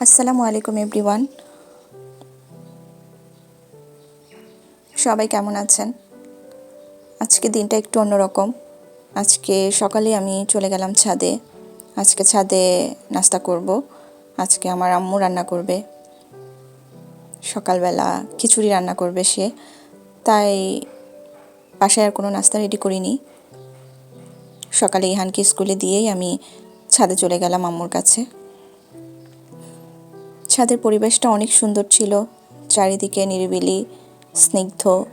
আসসালামু আলাইকুম, এভরিওয়ান। সবাই কেমন আছেন? আজকে দিনটা একটু অন্যরকম। আজকে সকালে আমি চলে গেলাম ছাদে। আজকে ছাদে নাস্তা করব। আজকে আমার আম্মু রান্না করবে। সকালবেলা খিচুড়ি রান্না করবে সে। তাই বাসায় আর কোনো নাস্তা রেডি করিনি। সকালে ইহানকে স্কুলে দিয়েই আমি ছাদে চলে গেলাম আম্মুর কাছে। ছাদের পরিবেশটা অনেক সুন্দর ছিল। চারিদিকে নিরিবিলি, স্নিগ্ধ।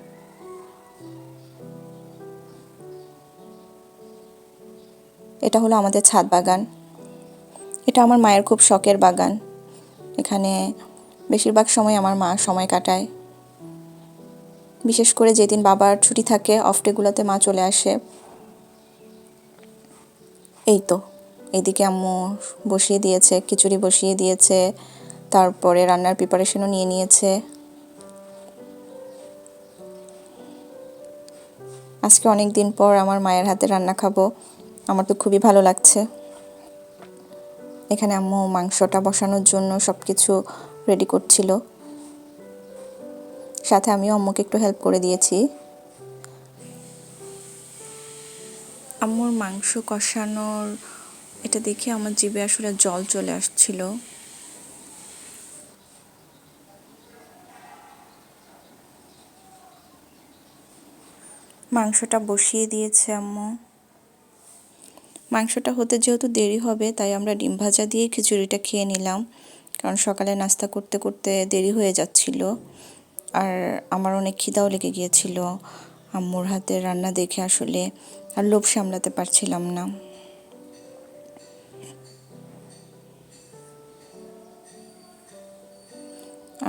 এটা হলো আমাদের ছাদ বাগান। এটা আমার মায়ের খুব শখের বাগান। এখানে বেশিরভাগ সময় আমার মা সময় কাটায়। বিশেষ করে যেদিন বাবার ছুটি থাকে অফ ডেগুলোতে মা চলে আসে। এই তো, এদিকে আম্মু বসিয়ে দিয়েছে, খিচুড়ি বসিয়ে দিয়েছে। তারপরে রান্নার প্রিপারেশনও নিয়ে নিয়েছে। আজকে অনেক দিন পর আমার মায়ের হাতে রান্না খাব। আমার তো খুবই ভালো লাগছে। এখানে আম্মু মাংসটা বসানোর জন্য সব কিছু রেডি করছিল। সাথে আমিও আম্মুকে একটু হেল্প করে দিয়েছি। আম্মুর মাংস কষানোর, এটা দেখে আমার জিভে আসলে জল চলে আসছিল। মাংসটা বসিয়ে দিয়েছে আম্মু। মাংসটা হতে যেহেতু দেরি হবে, তাই আমরা ডিম ভাজা দিয়ে খিচুড়িটা খেয়ে নিলাম। কারণ সকালে নাস্তা করতে করতে দেরি হয়ে যাচ্ছিল। আর আমার অনেক খিদাও লেগে গিয়েছিল আম্মুর হাতের রান্না দেখে আসলে আর লোভ সামলাতে পারছিলাম না।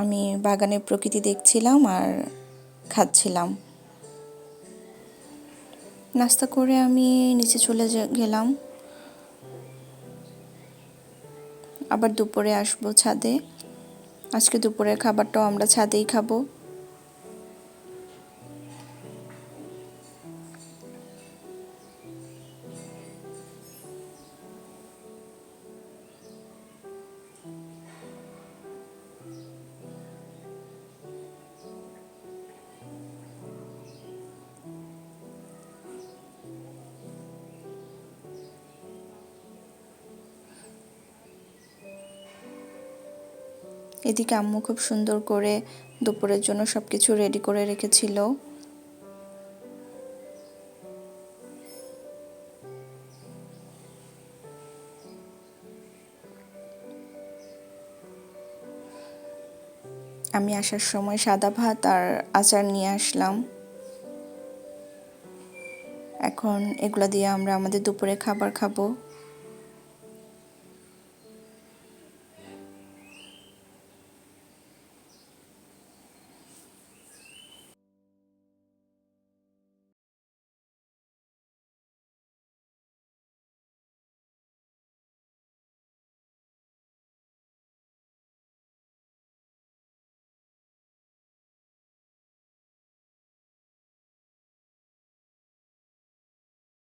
আমি বাগানের প্রকৃতি দেখছিলাম আর খাচ্ছিলাম। নাস্তা করে আমি নিচে চলে গেলাম। আবার দুপুরে আসব ছাদে। আজকে দুপুরের খাবারটাও আমরা ছাদেই খাব। এদিকে আম্মু খুব সুন্দর করে দুপুরের জন্য সব কিছু রেডি করে রেখেছিল। আমি আসার সময় সাদা ভাত আর আচার নিয়ে আসলাম। এখন এগুলো দিয়ে আমরা আমাদের দুপুরে খাবার খাব।